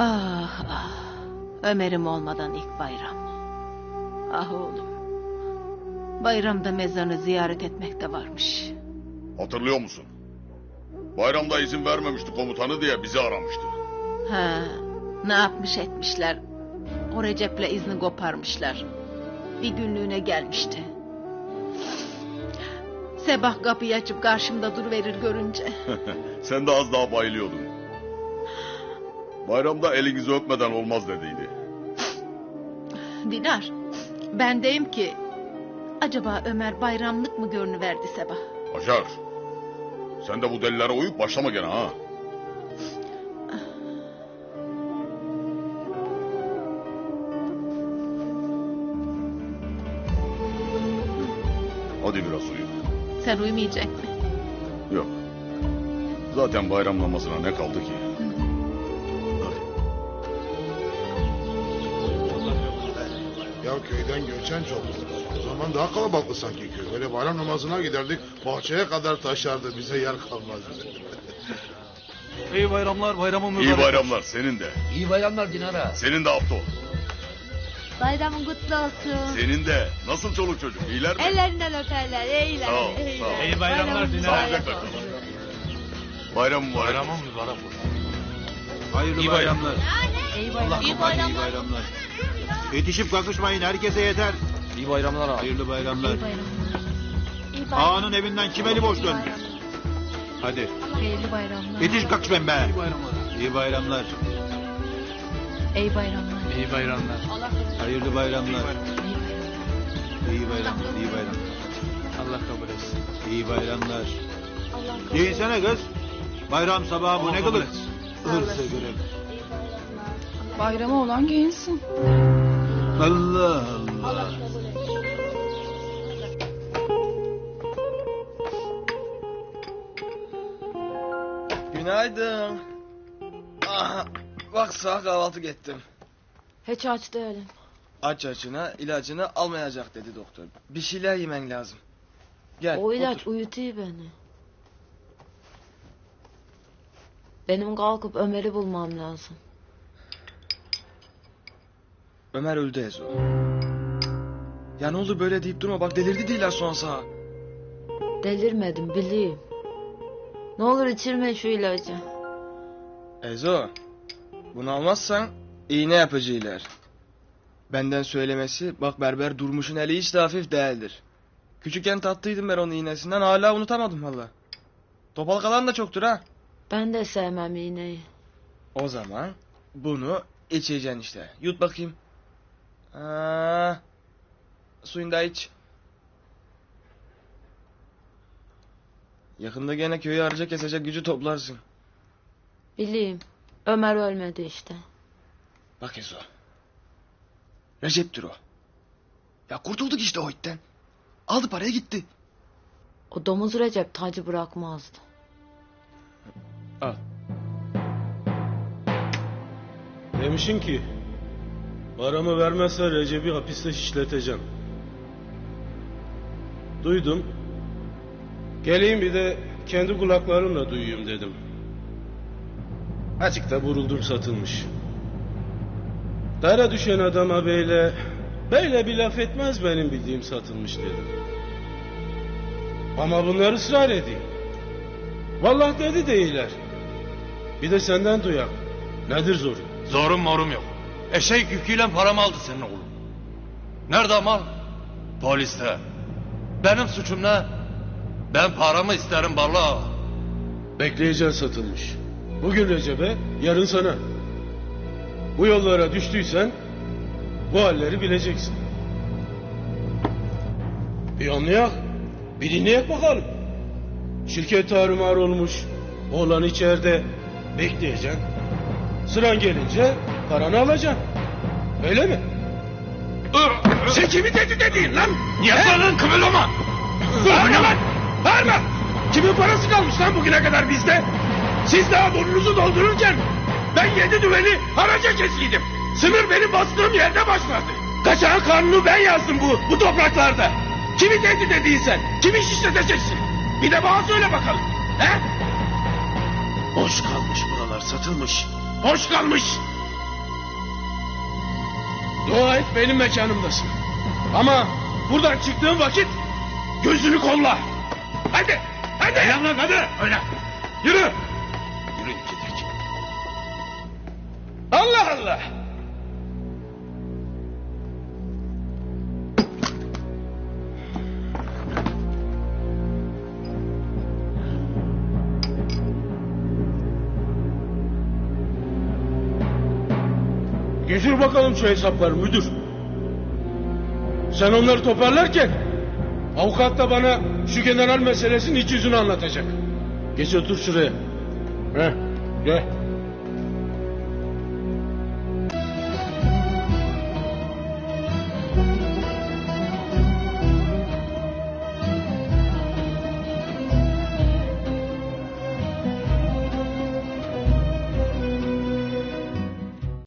Ah ah. Ömer'im olmadan ilk bayram. Ah oğlum. Bayramda mezarını ziyaret etmek de varmış. Hatırlıyor musun? Bayramda izin vermemişti komutanı diye bizi aramıştı. Ha, ne yapmış etmişler. O Recep'le izni koparmışlar. Bir günlüğüne gelmişti. Sebah kapıyı açıp karşımda duruverir görünce. Sen de az daha bayılıyordun. Bayramda elinizi öpmeden olmaz dediydi. Dinar, ben deyim ki... Acaba Ömer bayramlık mı görünüverdi Sebah? Haşar. Sen de bu delilere uyup başlama gene ha. Hadi biraz uyu. Sen uyumayacak mı? Yok. Zaten bayram namazına ne kaldı ki? Ya köyden göçen çok. O zaman daha kalabalıktı sanki köy. Böyle bayram namazına giderdik. Bahçeye kadar taşardı. Bize yer kalmazdı. İyi bayramlar, bayramın mübarek. İyi bayramlar senin de. İyi bayramlar Dinara. Senin de Abdo. Bayramın kutlu olsun. Senin de. Nasıl çoluk çocuk? İyiler mi? Ellerinden öperler, iyiler. Sağ ol, iyiler. sağ ol. İyi bayramlar Bayramın Dinar. mübarek Sağlıcakla kalın. Bayram mübarek. Bayramın mübarek olsun. Hayırlı iyi bayramlar. İyi bayramlar. iyi bayramlar. Yetişip kakışmayın herkese yeter. İyi bayramlar abi. Hayırlı bayramlar. İyi bayramlar. İyi. Ağanın evinden kim eli boş döndü? Hadi Hayırlı bayramlar. yetiş kakışmayın be. İyi bayramlar. İyi bayramlar. İyi bayramlar. İyi bayramlar. Hayırlı bayramlar. İyi bayramlar. İyi bayramlar. Allah kabul etsin. İyi bayramlar. Giyinsene kız. Bayram sabahı bu ne etsin. Hırsa göre. Bayramı olan giyinsin. Allah Allah. Günaydın. Aha, bak sağ kahvaltı ettim. Hiç aç değilim. Aç açına ilacını almayacak dedi doktor. Bir şeyler yemen lazım. Gel o ilaç otur. uyutuyor beni. Benim kalkıp Ömer'i bulmam lazım. Ömer öldü Ezo. Ya ne oldu böyle deyip durma bak delirdi değiller son sağa. Delirmedim bileyim. Ne olur içirme şu ilacı. Ezo bunu almazsan iğne yapıcılar. Benden söylemesi bak berber durmuşun eli hiç de hafif değildir. Küçükken tattıydım ben onun iğnesinden hala unutamadım valla. Topal kalan da çoktur ha. Ben de sevmem iğneyi. O zaman bunu içeceksin işte. Yut bakayım. Aa, suyunu da iç. Yakında gene köyü harca kesecek gücü toplarsın. Bileyim. Ömer ölmedi işte. Bak Ezo. Recep'tir o. Ya kurtulduk işte o itten. Aldı paraya gitti. O domuz Recep tacı bırakmazdı. Al. Demişin ki paramı vermezse Recep'i hapiste şişleteceğim. Duydum. Geleyim bir de kendi kulaklarımla duyayım dedim. Açıkta vuruldum satılmış. Dara düşen adama böyle, böyle bir laf etmez benim bildiğim satılmış dedim. Ama bunlar ısrar ediyor. Vallahi dedi değiller. Bir de senden duyak. Nedir zoru? Zorum morum yok. Eşek yüküyle paramı aldı senin oğlum. Nerede mal? Poliste. Benim suçum ne? Ben paramı isterim Barla. Bekleyeceksin satılmış. Bugün Recep'e, yarın sana. Bu yollara düştüysen bu halleri bileceksin. Bir anlayak, bir dinleyek bakalım. Şirket tarumar olmuş, oğlan içeride bekleyeceksin. Sıran gelince paranı alacaksın. Öyle mi? Sen kimi tehdit ediyorsun lan? Niye lan kıvılama? Bağırma lan! Bağırma! Kimin parası kalmış lan bugüne kadar bizde? Siz daha burnunuzu doldururken ben yedi düveli haraca kesiydim. Sınır benim bastığım yerde başladı. Kaçağın kanunu ben yazdım bu, bu topraklarda. Kimi tehdit ediyorsun sen? Kimi şişleteceksin? Bir de bana söyle bakalım. He? Boş kalmış buralar satılmış. Hoş kalmış. Dua et benim mekanımdasın. Ama buradan çıktığın vakit gözünü kolla. Hadi. Hadi. Ayağına hadi. Öyle. Yürü. Yürü gidecek. Allah Allah. Getir bakalım şu hesapları müdür. Sen onları toparlarken avukat da bana şu general meselesinin iç yüzünü anlatacak. Geç otur şuraya. Heh, gel.